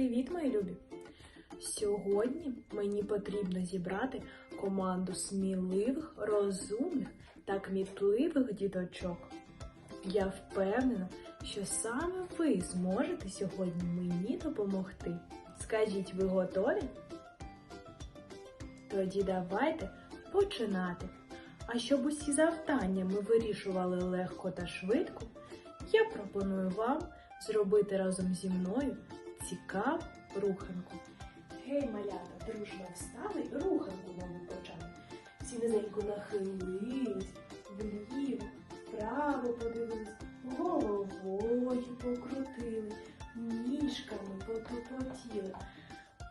Привіт, мої любі! Сьогодні мені потрібно зібрати команду сміливих, розумних та кмітливих діточок. Я впевнена, що саме ви зможете сьогодні мені допомогти. Скажіть, ви готові? Тоді давайте починати. А щоб усі завдання ми вирішували легко та швидко, я пропоную вам зробити разом зі мною цікаву руханку. Гей, малята, дружно встали, руханку нову почали. Всі низенько нахилились, вліво, вправо подивились, головою покрутили, ніжками потупотіли.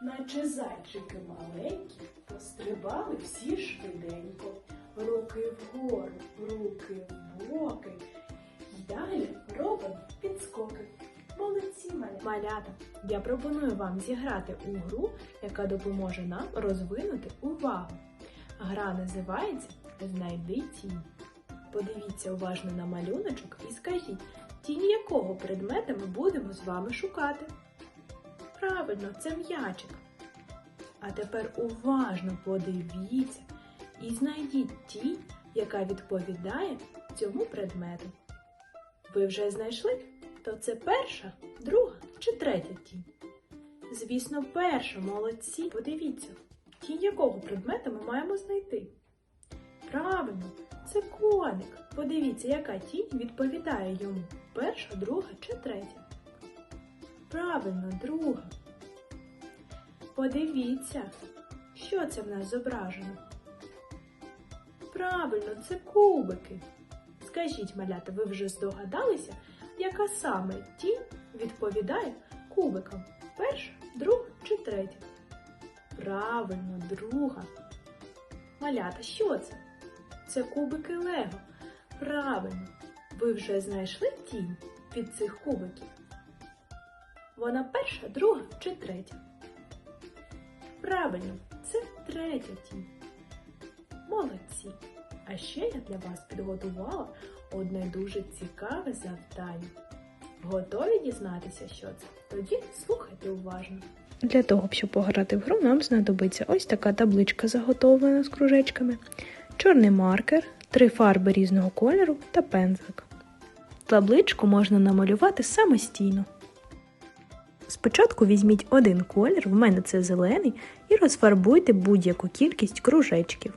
Наче зайчики маленькі, пострибали всі швиденько. Руки вгору, руки в боки. І далі робимо підскоки. Малята! Я пропоную вам зіграти у гру, яка допоможе нам розвинути увагу. Гра називається Знайди тінь. Подивіться уважно на малюночок і скажіть, тінь якого предмета ми будемо з вами шукати. Правильно, це м'ячик. А тепер уважно подивіться і знайдіть тінь, яка відповідає цьому предмету. Ви вже знайшли? То це перша, друга чи третя тінь? Звісно, перша, молодці. Подивіться, тінь якого предмета ми маємо знайти? Правильно, це коник. Подивіться, яка тінь відповідає йому. Перша, друга чи третя? Правильно, друга. Подивіться, що це в нас зображено. Правильно, це кубики. Скажіть, малята, ви вже здогадалися, яка саме тінь відповідає кубикам? Перша, друга чи третя? Правильно, друга. Малята, що це? Це кубики Лего. Правильно, ви вже знайшли тінь від цих кубиків? Вона перша, друга чи третя? Правильно, це третя тінь. Молодці! А ще я для вас підготувала одне дуже цікаве завдання. Готові дізнатися, що це? Тоді слухайте уважно. Для того, щоб пограти в гру, нам знадобиться ось така табличка заготовлена з кружечками, чорний маркер, три фарби різного кольору та пензлик. Табличку можна намалювати самостійно. Спочатку візьміть один колір, в мене це зелений, і розфарбуйте будь-яку кількість кружечків.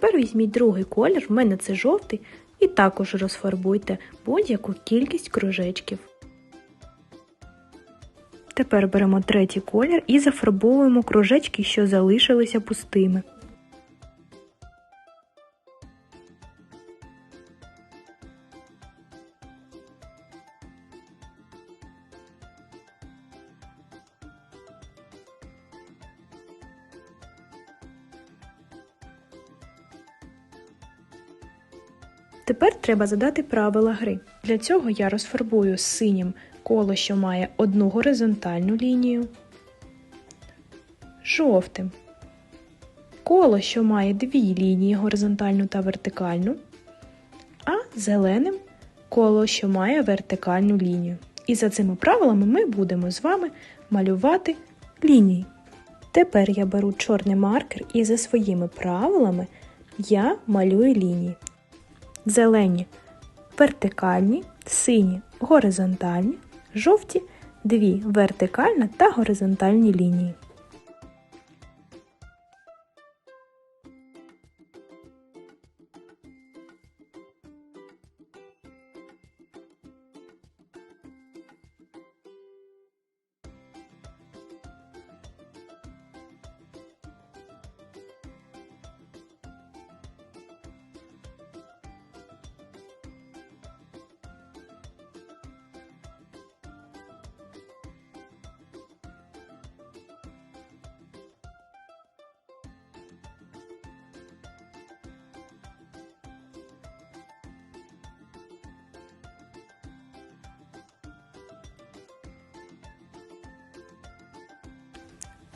Тепер візьміть другий колір, в мене це жовтий, і також розфарбуйте будь-яку кількість кружечків. Тепер беремо третій колір і зафарбовуємо кружечки, що залишилися пустими. Тепер треба задати правила гри. Для цього я розфарбую синім коло, що має одну горизонтальну лінію, жовтим коло, що має дві лінії горизонтальну та вертикальну, а зеленим коло, що має вертикальну лінію. І за цими правилами ми будемо з вами малювати лінії. Тепер я беру чорний маркер і за своїми правилами я малюю лінії. Зелені вертикальні, сині горизонтальні, жовті дві вертикальна та горизонтальні лінії.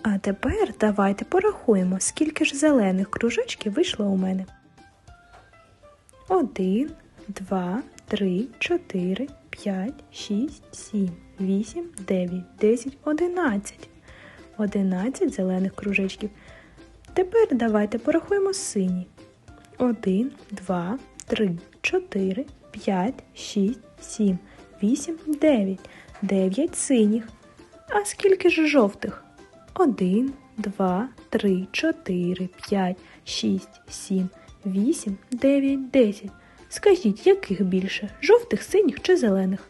А тепер давайте порахуємо, скільки ж зелених кружочків вийшло у мене. Один, два, три, чотири, п'ять, шість, сім, вісім, дев'ять, десять, одинадцять. Одинадцять зелених кружечків. Тепер давайте порахуємо сині. Один, два, три, чотири, п'ять, шість, сім, вісім, дев'ять. Дев'ять синіх. А скільки ж жовтих? Один, два, три, чотири, п'ять, шість, сім, вісім, дев'ять, десять. Скажіть, яких більше? Жовтих, синіх чи зелених?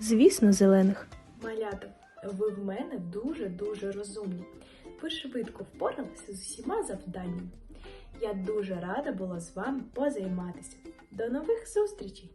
Звісно, зелених. Малята, ви в мене дуже-дуже розумні. Ви швидко впоралися з усіма завданнями. Я дуже рада була з вами позайматися. До нових зустрічей!